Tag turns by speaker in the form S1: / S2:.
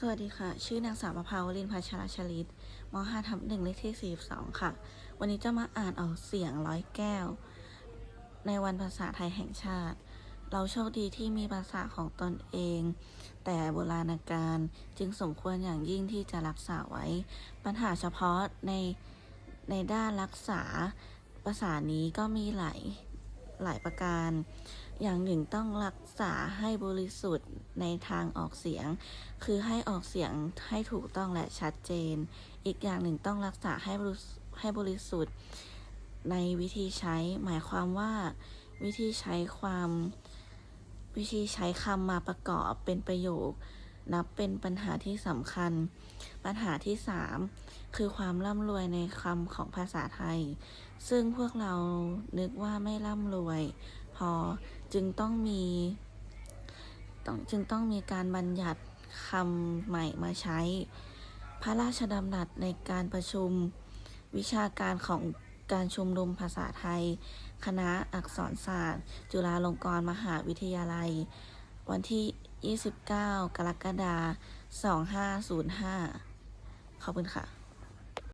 S1: สวัสดีค่ะ ชื่อนางสาวประภาวรินพัชรชลิตม5ทับหนึ่งเลขที่ 42 ค่ะ วันนี้จะมาอ่านออกเสียงร้อยแก้ว ในวันภาษาไทยแห่งชาติ เราโชคดีที่มีภาษาของตนเอง แต่โบราณกาลจึงสมควรอย่างยิ่งที่จะรักษาไว้ ปัญหาเฉพาะในในด้านรักษาภาษานี้ก็มีหลาย หลายประการ อย่างหนึ่งต้องรักษาให้บริสุทธิ์ในทางออกเสียง คือให้ออกเสียงให้ถูกต้องและชัดเจน อีกอย่างหนึ่งต้องรักษาให้บริให้บริสุทธิ์ในวิธีใช้ หมายความว่าวิธีใช้ความวิธีใช้คำมาประกอบเป็นประโยค นับเป็นปัญหาที่สำคัญ ปัญหาที่สามคือความร่ำรวยในคำของภาษาไทย ซึ่งพวกเรานึกว่าไม่ร่ำรวย พอจึงต้องมีต้องจึงต้องมีการบัญญัติคำใหม่มาใช้ พระราชดำรัสในการประชุมวิชาการของการชุมนุมภาษาไทย คณะอักษรศาสตร์ จุฬาลงกรณ์มหาวิทยาลัย วันที่ 29 กรกฎาคม 2505 ขอบคุณค่ะ